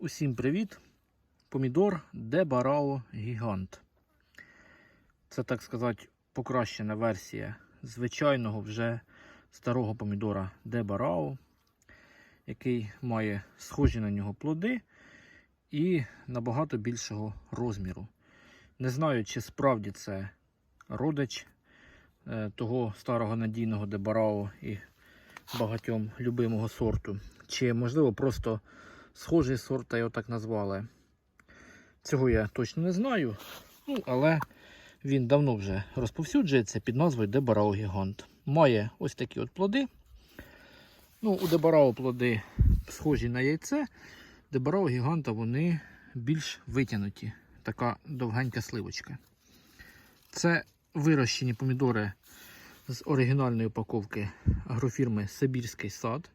Усім привіт! Помідор Дебарао Гігант. Це, так сказати, покращена версія звичайного вже старого помідора Дебарао, який має схожі на нього плоди і набагато більшого розміру. Не знаю, чи справді це родич е, того старого надійного Дебарао і багатьом любимого сорту, чи можливо просто схожий сорт, та його так назвали. Цього я точно не знаю, ну, але він давно вже розповсюджується під назвою Дебарао Гігант. Має ось такі от плоди. Ну, У Дебарао плоди схожі на яйце. Дебарао Гіганта вони більш витягнуті. Така довгенька сливочка. Це вирощені помідори з оригінальної упаковки агрофірми Сибірський сад.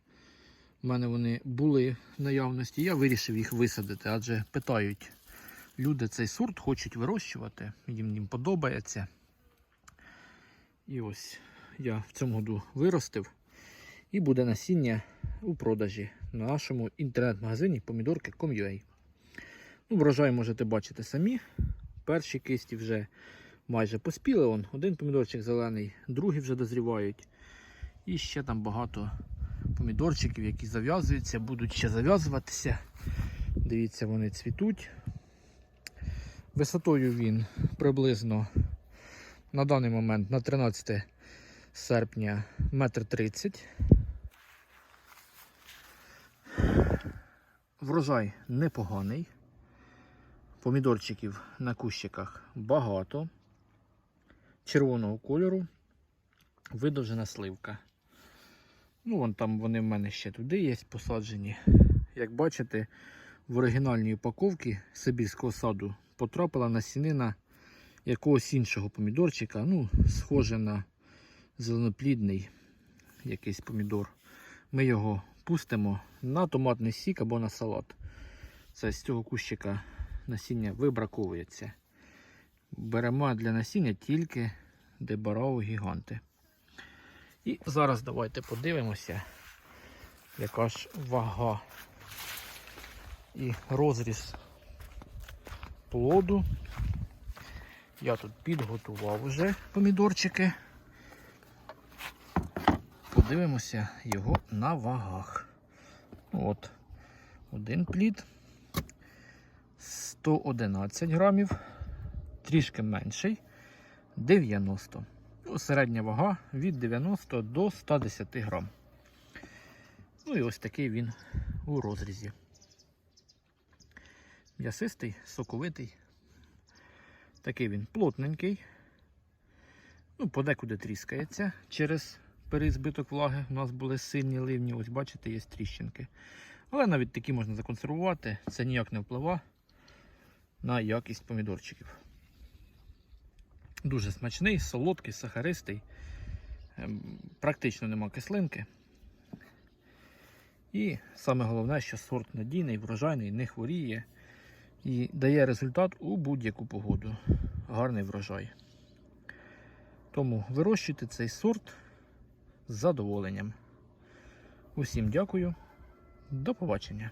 У мене вони були в наявності. Я вирішив їх висадити, адже питають люди цей сорт, хочуть вирощувати, їм їм подобається. І ось я в цьому году виростив. І буде насіння у продажі на нашому інтернет-магазині помідорки.com.ua. Ну, Врожай можете бачити самі. Перші кисті вже майже поспіли. Вон, один помідорчик зелений, другі вже дозрівають. І ще там багато помідорчиків, які зав'язуються, будуть ще зав'язуватися. Дивіться, вони цвітуть. Висотою він приблизно на даний момент на 13 серпня 1,30 м. Врожай непоганий. Помідорчиків на кущиках багато. Червоного кольору. Видовжена сливка. Ну, вон там вони в мене ще туди є посаджені. Як бачите, в оригінальній упаковці Сибірського саду потрапила насінина якогось іншого помідорчика. Ну, схоже на зеленоплідний якийсь помідор. Ми його пустимо на томатний сік або на салат. Це з цього кущика насіння вибраковується. Беремо для насіння тільки дебарао гіганти. І зараз давайте подивимося, яка ж вага і розріз плоду. Я тут підготував вже помідорчики. Подивимося його на вагах. От, один плід 111 грамів, трішки менший 90. Середня вага від 90 до 110 грам. Ну і ось такий він у розрізі. М'ясистий, соковитий. Такий він плотненький. Ну, подекуди тріскається через переізбиток влаги. У нас були сильні ливні, ось бачите, є тріщинки. Але навіть такі можна законсервувати, це ніяк не впливає на якість помідорчиків. Дуже смачний, солодкий, сахаристий, ем, практично нема кислинки. І саме головне, що сорт надійний, врожайний, не хворіє і дає результат у будь-яку погоду. Гарний врожай. Тому вирощуйте цей сорт з задоволенням. Усім дякую, до побачення.